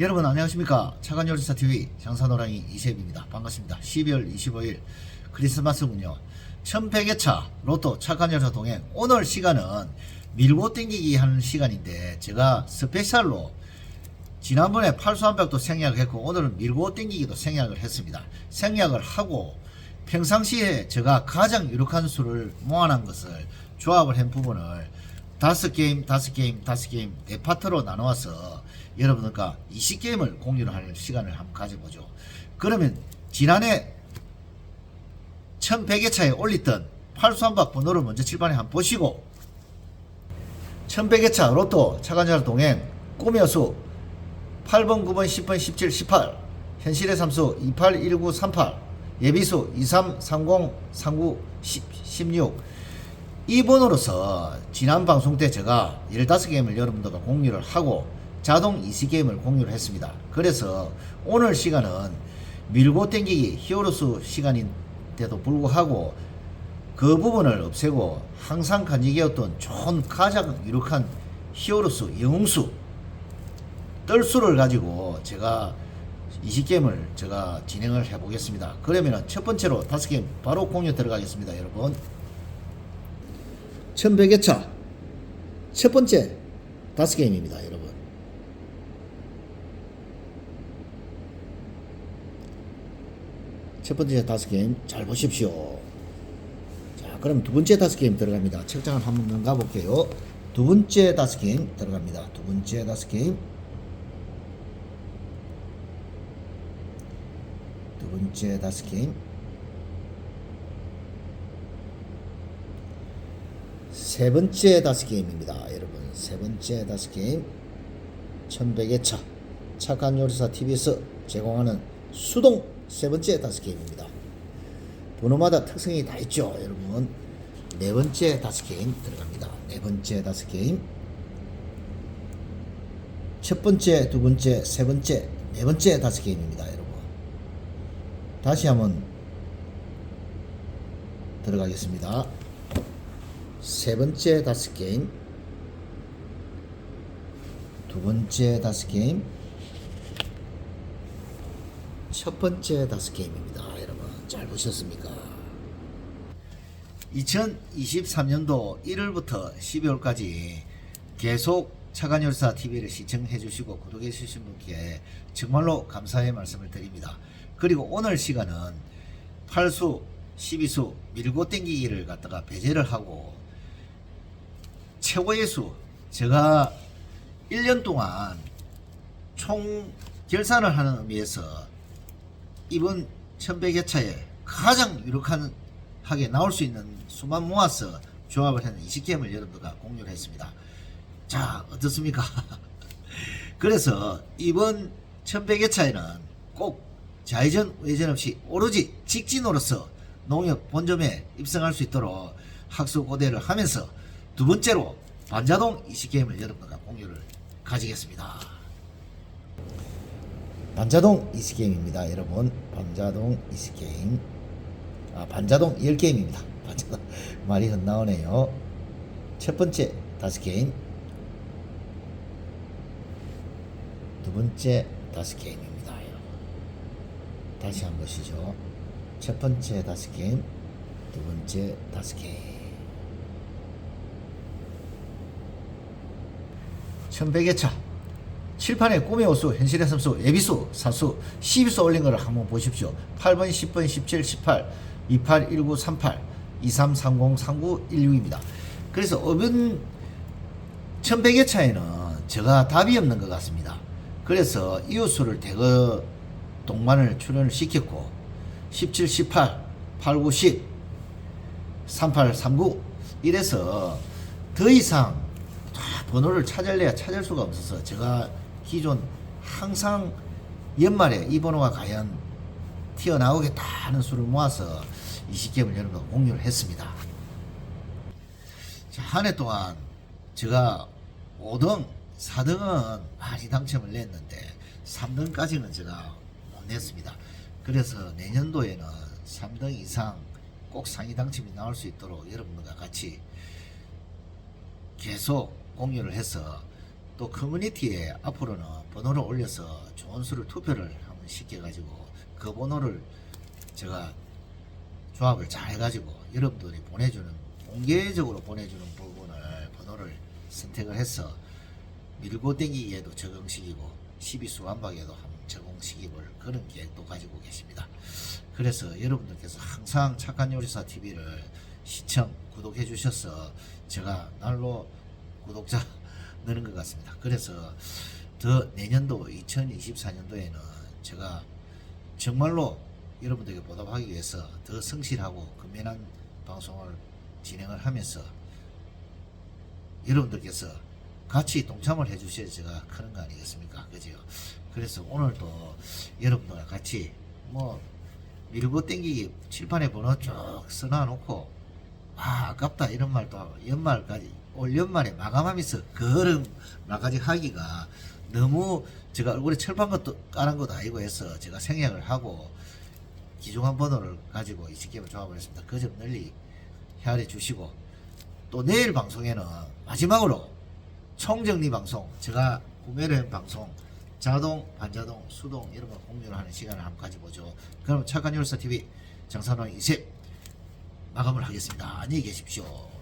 여러분 안녕하십니까? 차관요리사TV 장사노랑이 이세입니다. 반갑습니다. 12월 25일 크리스마스군요. 1100회차 로또 차관요리사 동행. 오늘 시간은 밀고 땡기기 하는 시간인데 제가 스페셜로 지난번에 팔수한벽도 생략을 했고 오늘은 밀고 땡기기도 생략을 했습니다. 생략을 하고 평상시에 제가 가장 유력한 수를 모아놓은 것을 조합을 한 부분을 다섯 게임, 다섯 게임, 다섯 게임 네 파트로 나누어서 여러분들과 20게임을 공유를 할 시간을 한번 가져보죠. 그러면 지난해 1100회 차에 올렸던 팔수한박 번호를 먼저 칠판에 한번 보시고 1100회 차 로또 차관절 동행 꿈의 여수 8번, 9번, 10번, 17, 18 현실의 삼수 28, 19, 38 예비수 23, 30, 39, 10, 16 이 번호로서 지난 방송 때 제가 15게임을 여러분들과 공유를 하고 자동 20게임을 공유를 했습니다. 그래서 오늘 시간은 밀고 땡기기 히어로스 시간인데도 불구하고 그 부분을 없애고 항상 간직이었던 좋은 가장 유력한 히어로스 영웅수 뜰수를 가지고 제가 20게임을 제가 진행을 해 보겠습니다. 그러면 첫 번째로 다섯 게임 바로 공유 들어가겠습니다, 여러분. 1100회 차 첫 번째 다섯 게임입니다, 여러분. 첫 번째 다섯 게임 잘 보십시오. 자, 그럼 두 번째 다섯 게임 들어갑니다. 책장을 한번 가볼게요. 두 번째 다섯 게임 들어갑니다. 두 번째 다섯 게임. 두 번째 다섯 게임. 세 번째 다섯 게임입니다. 여러분, 세 번째 다섯 게임. 1100의 차. 착한 요리사 TV에서 제공하는 수동 세 번째 다섯 게임입니다. 번호마다 특성이 다 있죠, 여러분. 네 번째 다섯 게임 들어갑니다. 네 번째 다섯 게임. 첫 번째, 두 번째, 세 번째, 네 번째 다섯 게임입니다, 여러분. 다시 한번 들어가겠습니다. 세 번째 다섯 게임, 두 번째 다섯 게임, 첫 번째 다섯 게임입니다. 여러분 잘 보셨습니까? 2023년도 1월부터 12월까지 계속 차관열사 TV를 시청해 주시고 구독해 주신 분께 정말로 감사의 말씀을 드립니다. 그리고 오늘 시간은 8수, 12수 밀고 땡기기를 갖다가 배제를 하고 최고의 수 제가 1년 동안 총 결산을 하는 의미에서 이번 1100회차에 가장 유력한 하게 나올 수 있는 수만 모아서 조합을 하는 20게임을 여러분들과 공유를 했습니다. 자, 어떻습니까? 그래서 이번 1100회차에는 꼭 좌회전, 외전 없이 오로지 직진으로서 농협 본점에 입성할 수 있도록 학수 고대를 하면서 두 번째로 반자동 20게임을 여러분들과 공유를 가지겠습니다. 반자동 이스게임입니다, 여러분. 반자동 이스게임. 아, 반자동 10게임입니다. 반자동. 말이 헛나오네요. 첫 번째 다섯 게임. 두 번째 다섯 게임입니다. 다시 한 것이죠. 첫 번째 다섯 게임. 두 번째 다섯 게임. 1100회 차. 칠판에 꿈의 호수, 현실의 삼수, 예비수, 사수, 12수 올린 거를 한번 보십시오. 8번, 10번, 17, 18, 28, 19, 38, 23, 30, 39, 16입니다. 그래서 어변 1100회 차에는 제가 답이 없는 것 같습니다. 그래서 이웃수를 대거 동반을 출연을 시켰고 17, 18, 8, 9, 10, 38, 39 이래서 더 이상 다 번호를 찾을래야 찾을 수가 없어서 제가 기존 항상 연말에 이 번호가 과연 튀어나오겠다 하는 수를 모아서 20개를 여러분과 공유를 했습니다. 자, 한해 동안 제가 5등, 4등은 많이 당첨을 냈는데 3등까지는 제가 못 냈습니다. 그래서 내년도에는 3등 이상 꼭 상위 당첨이 나올 수 있도록 여러분들과 같이 계속 공유를 해서 또 커뮤니티에 앞으로는 번호를 올려서 좋은 수를 투표를 한번 시켜가지고 그 번호를 제가 조합을 잘 해가지고 여러분들이 보내주는 공개적으로 보내주는 부분을 번호를 선택을 해서 밀고 땡기기에도 적응시키고 12수 완박에도 한번 적응시키고 그런 계획도 가지고 계십니다. 그래서 여러분들께서 항상 착한 요리사 TV를 시청, 구독해 주셔서 제가 날로 구독자 느는 것 같습니다. 그래서 더 내년도 2024년도에는 제가 정말로 여러분들에게 보답하기 위해서 더 성실하고 근면한 방송을 진행을 하면서 여러분들께서 같이 동참을 해주셔야 제가 크는 거 아니겠습니까? 그죠? 그래서 오늘도 여러분들과 같이 뭐 밀고 땡기기 칠판에 번호 쭉 써놔놓고 아 아깝다 이런 말도 하고 연말까지 올 연말에 마감하면서 그런 말까지 하기가 너무 제가 얼굴에 철판 것도 까는 것도 아니고 해서 제가 생략을 하고 기종한 번호를 가지고 이 시스템을 조합을 했습니다. 그 점 널리 헤아려 주시고 또 내일 방송에는 마지막으로 총정리 방송 제가 구매를 한 방송 자동, 반자동, 수동 이런 걸 공유를 하는 시간을 한번 가져보죠. 그럼 착한 요리사 TV 장산호 이셉 마감을 하겠습니다. 안녕히 계십시오.